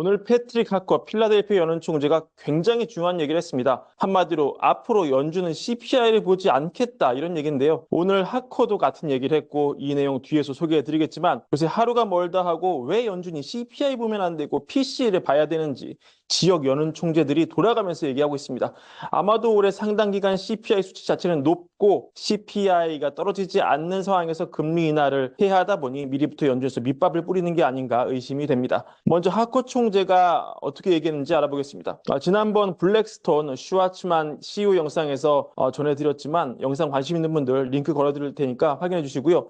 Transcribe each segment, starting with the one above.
오늘 패트릭 하커 필라델피아 연은 총재가 굉장히 중요한 얘기를 했습니다. 한마디로 앞으로 연준은 CPI를 보지 않겠다 이런 얘기인데요. 오늘 하커도 같은 얘기를 했고 이 내용 뒤에서 소개해 드리겠지만 요새 하루가 멀다 하고 왜 연준이 CPI 보면 안 되고 PC를 봐야 되는지 지역 연은 총재들이 돌아가면서 얘기하고 있습니다. 아마도 올해 상당 기간 CPI 수치 자체는 높고 CPI가 떨어지지 않는 상황에서 금리 인하를 해야 하다 보니 미리부터 연준에서 밑밥을 뿌리는 게 아닌가 의심이 됩니다. 먼저 하커 총 재가 어떻게 얘기했는지 알아보겠습니다. 아, 지난번 블랙스톤 슈와츠만 CEO 영상에서 어, 전해드렸지만 영상 관심 있는 분들 링크 걸어드릴 테니까 확인해 주시고요.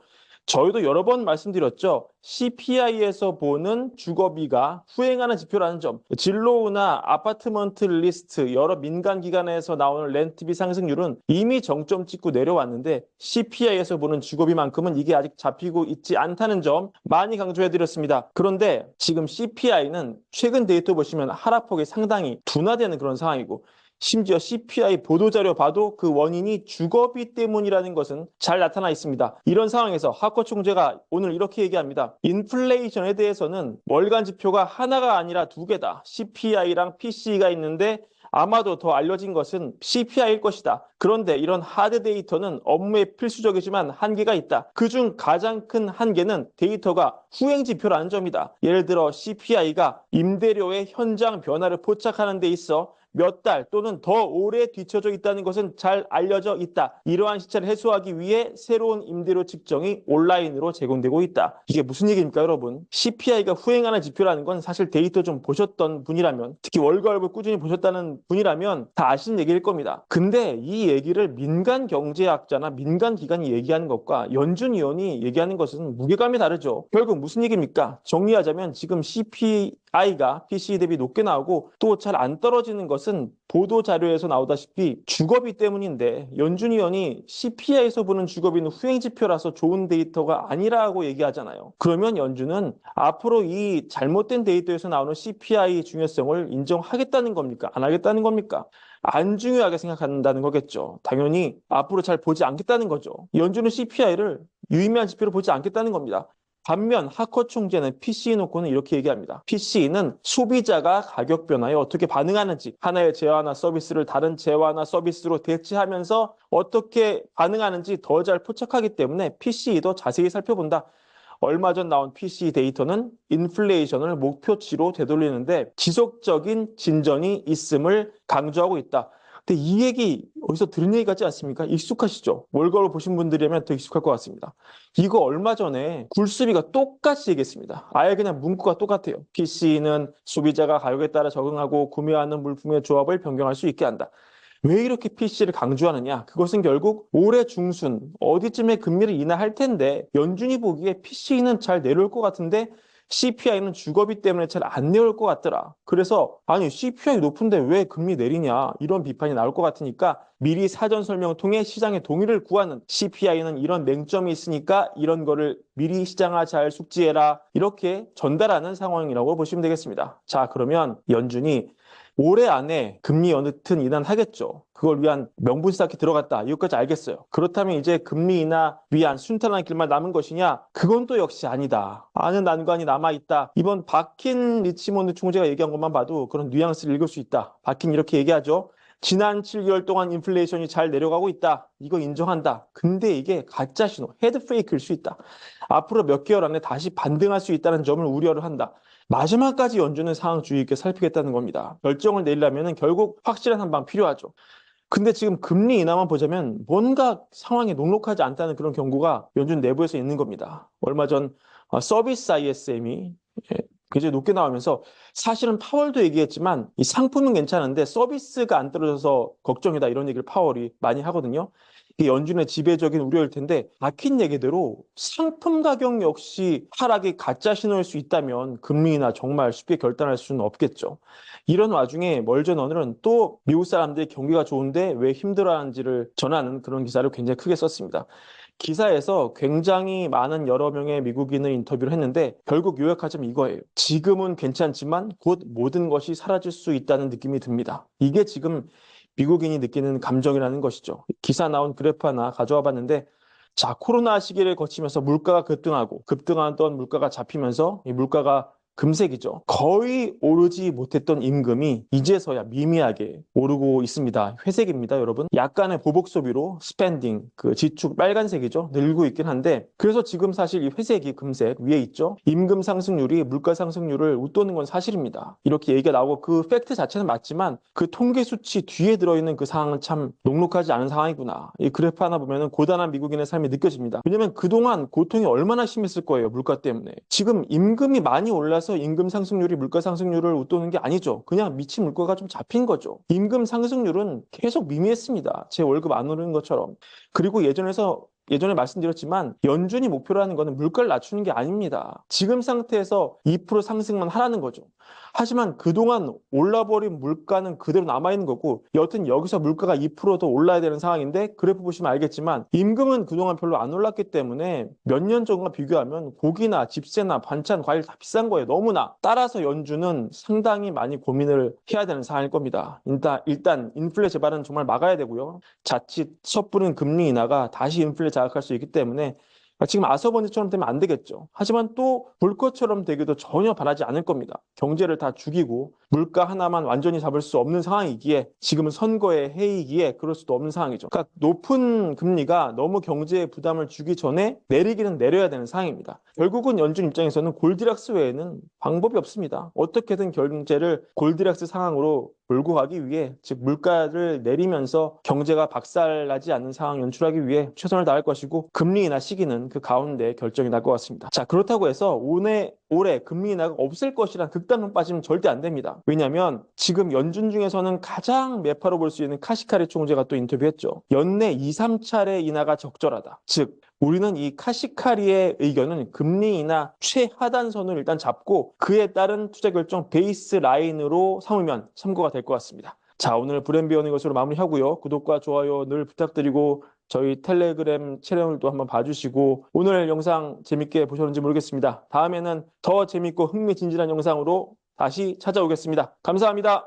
저희도 여러 번 말씀드렸죠. CPI에서 보는 주거비가 후행하는 지표라는 점. 진로우나 아파트먼트 리스트 여러 민간 기관에서 나오는 렌트비 상승률은 이미 정점 찍고 내려왔는데 CPI에서 보는 주거비만큼은 이게 아직 잡히고 있지 않다는 점 많이 강조해 드렸습니다. 그런데 지금 CPI는 최근 데이터 보시면 하락폭이 상당히 둔화되는 그런 상황이고 심지어 CPI 보도자료 봐도 그 원인이 주거비 때문이라는 것은 잘 나타나 있습니다. 이런 상황에서 하커 총재가 오늘 이렇게 얘기합니다. 인플레이션에 대해서는 월간 지표가 하나가 아니라 두 개다. CPI랑 PC가 있는데 아마도 더 알려진 것은 CPI일 것이다. 그런데 이런 하드 데이터는 업무에 필수적이지만 한계가 있다. 그중 가장 큰 한계는 데이터가 후행 지표라는 점이다. 예를 들어 CPI가 임대료의 현장 변화를 포착하는 데 있어 몇 달 또는 더 오래 뒤쳐져 있다는 것은 잘 알려져 있다. 이러한 시차를 해소하기 위해 새로운 임대료 측정이 온라인으로 제공되고 있다. 이게 무슨 얘기입니까, 여러분? CPI가 후행하는 지표라는 건 사실 데이터 좀 보셨던 분이라면, 특히 월가업을 꾸준히 보셨다는 분이라면 다 아시는 얘기일 겁니다. 근데 이 얘기를 민간 경제학자나 민간 기관이 얘기하는 것과 연준 위원이 얘기하는 것은 무게감이 다르죠. 결국 무슨 얘기입니까? 정리하자면 지금 CPI 가 PC 대비 높게 나오고 또 잘 안 떨어지는 것은 보도 자료에서 나오다시피 주거비 때문인데 연준 위원이 CPI에서 보는 주거비는 후행 지표라서 좋은 데이터가 아니라고 얘기하잖아요. 그러면 연준은 앞으로 이 잘못된 데이터에서 나오는 CPI 중요성을 인정하겠다는 겁니까? 안 하겠다는 겁니까? 안 중요하게 생각한다는 거겠죠. 당연히 앞으로 잘 보지 않겠다는 거죠. 연준은 CPI를 유의미한 지표로 보지 않겠다는 겁니다. 반면 하커 총재는 PCE 놓고는 이렇게 얘기합니다. PCE는 소비자가 가격 변화에 어떻게 반응하는지 하나의 재화나 서비스를 다른 재화나 서비스로 대체하면서 어떻게 반응하는지 더 잘 포착하기 때문에 PCE도 자세히 살펴본다. 얼마 전 나온 PC 데이터는 인플레이션을 목표치로 되돌리는데 지속적인 진전이 있음을 강조하고 있다. 근데 이 얘기 어디서 들은 얘기 같지 않습니까? 익숙하시죠? 월거를 보신 분들이라면 더 익숙할 것 같습니다. 이거 얼마 전에 굴수비가 똑같이 얘기했습니다. 아예 그냥 문구가 똑같아요. PC는 소비자가 가격에 따라 적응하고 구매하는 물품의 조합을 변경할 수 있게 한다. 왜 이렇게 PC를 강조하느냐? 그것은 결국 올해 중순 어디쯤에 금리를 인하할 텐데 연준이 보기에 PC는 잘 내려올 것 같은데 CPI는 주거비 때문에 잘 안 내올 것 같더라. 그래서 아니 CPI 높은데 왜 금리 내리냐 이런 비판이 나올 것 같으니까 미리 사전 설명을 통해 시장의 동의를 구하는 CPI는 이런 맹점이 있으니까 이런 거를 미리 시장아 잘 숙지해라 이렇게 전달하는 상황이라고 보시면 되겠습니다. 자 그러면 연준이 올해 안에 금리 어느 튼 인하하겠죠. 그걸 위한 명분 쌓기 들어갔다. 이것까지 알겠어요. 그렇다면 이제 금리 인하 위한 순탄한 길만 남은 것이냐? 그건 또 역시 아니다. 아는 난관이 남아있다. 이번 박힌 리치몬드 총재가 얘기한 것만 봐도 그런 뉘앙스를 읽을 수 있다. 박힌 이렇게 얘기하죠. 지난 7개월 동안 인플레이션이 잘 내려가고 있다. 이거 인정한다. 근데 이게 가짜 신호, 헤드 페이크일 수 있다. 앞으로 몇 개월 안에 다시 반등할 수 있다는 점을 우려를 한다. 마지막까지 연준은 상황 주의 있게 살피겠다는 겁니다. 결정을 내리려면 결국 확실한 한방 필요하죠. 근데 지금 금리 인하만 보자면 뭔가 상황이 녹록하지 않다는 그런 경고가 연준 내부에서 있는 겁니다. 얼마 전 어, 서비스 ISM이 굉장히 높게 나오면서 사실은 파월도 얘기했지만 이 상품은 괜찮은데 서비스가 안 떨어져서 걱정이다 이런 얘기를 파월이 많이 하거든요. 이게 연준의 지배적인 우려일 텐데 막힌 얘기대로 상품 가격 역시 하락이 가짜 신호일 수 있다면 금리나 정말 쉽게 결단할 수는 없겠죠. 이런 와중에 멀전 오늘은 또 미국 사람들이 경기가 좋은데 왜 힘들어하는지를 전하는 그런 기사를 굉장히 크게 썼습니다. 기사에서 굉장히 많은 여러 명의 미국인을 인터뷰를 했는데 결국 요약하자면 이거예요. 지금은 괜찮지만 곧 모든 것이 사라질 수 있다는 느낌이 듭니다. 이게 지금 미국인이 느끼는 감정이라는 것이죠. 기사 나온 그래프 하나 가져와 봤는데 자 코로나 시기를 거치면서 물가가 급등하고 급등하던 물가가 잡히면서 이 물가가 금색이죠. 거의 오르지 못했던 임금이 이제서야 미미하게 오르고 있습니다. 회색입니다, 여러분. 약간의 보복 소비로 스펜딩, 그 지축 빨간색이죠. 늘고 있긴 한데 그래서 지금 사실 이 회색이 금색 위에 있죠. 임금 상승률이 물가 상승률을 웃도는 건 사실입니다. 이렇게 얘기가 나오고 그 팩트 자체는 맞지만 그 통계 수치 뒤에 들어있는 그 상황은 참 녹록하지 않은 상황이구나. 이 그래프 하나 보면은 고단한 미국인의 삶이 느껴집니다. 왜냐면 그동안 고통이 얼마나 심했을 거예요. 물가 때문에. 지금 임금이 많이 올라서 임금 상승률이 물가 상승률을 웃도는 게 아니죠. 그냥 미친 물가가 좀 잡힌 거죠. 임금 상승률은 계속 미미했습니다. 제 월급 안 오르는 것처럼. 그리고 예전에서 예전에 말씀드렸지만 연준이 목표로 하는 거는 물가를 낮추는 게 아닙니다. 지금 상태에서 2% 상승만 하라는 거죠. 하지만 그동안 올라버린 물가는 그대로 남아있는 거고 여튼 여기서 물가가 2%더 올라야 되는 상황인데 그래프 보시면 알겠지만 임금은 그동안 별로 안 올랐기 때문에 몇 년 전과 비교하면 고기나 집세나 반찬, 과일 다 비싼 거예요. 너무나. 따라서 연준은 상당히 많이 고민을 해야 되는 상황일 겁니다. 일단, 일단 인플레 재발은 정말 막아야 되고요. 자칫 섣부른 금리 인하가 다시 인플레 자극할 수 있기 때문에 지금 아서번지처럼 되면 안 되겠죠. 하지만 또 볼 것처럼 되기도 전혀 바라지 않을 겁니다. 경제를 다 죽이고 물가 하나만 완전히 잡을 수 없는 상황이기에 지금은 선거의 해이기에 그럴 수도 없는 상황이죠. 그러니까 높은 금리가 너무 경제에 부담을 주기 전에 내리기는 내려야 되는 상황입니다. 결국은 연준 입장에서는 골디락스 외에는 방법이 없습니다. 어떻게든 경제를 골디락스 상황으로 몰고 가기 위해 즉 물가를 내리면서 경제가 박살나지 않는 상황 연출하기 위해 최선을 다할 것이고 금리 인하 시기는 그 가운데 결정이 날 것 같습니다. 자 그렇다고 해서 올해 올해 금리 인하가 없을 것이란 극단으로 빠지면 절대 안 됩니다. 왜냐하면 지금 연준 중에서는 가장 매파로 볼 수 있는 카시카리 총재가 또 인터뷰했죠. 연내 2, 3차례 인하가 적절하다. 즉 우리는 이 카시카리의 의견은 금리 인하 최하단선을 일단 잡고 그에 따른 투자 결정 베이스 라인으로 삼으면 참고가 될 것 같습니다. 자, 오늘 브랜비어는 것으로 마무리하고요. 구독과 좋아요 늘 부탁드리고 저희 텔레그램 채널도 한번 봐주시고 오늘 영상 재밌게 보셨는지 모르겠습니다. 다음에는 더 재밌고 흥미진진한 영상으로 다시 찾아오겠습니다. 감사합니다.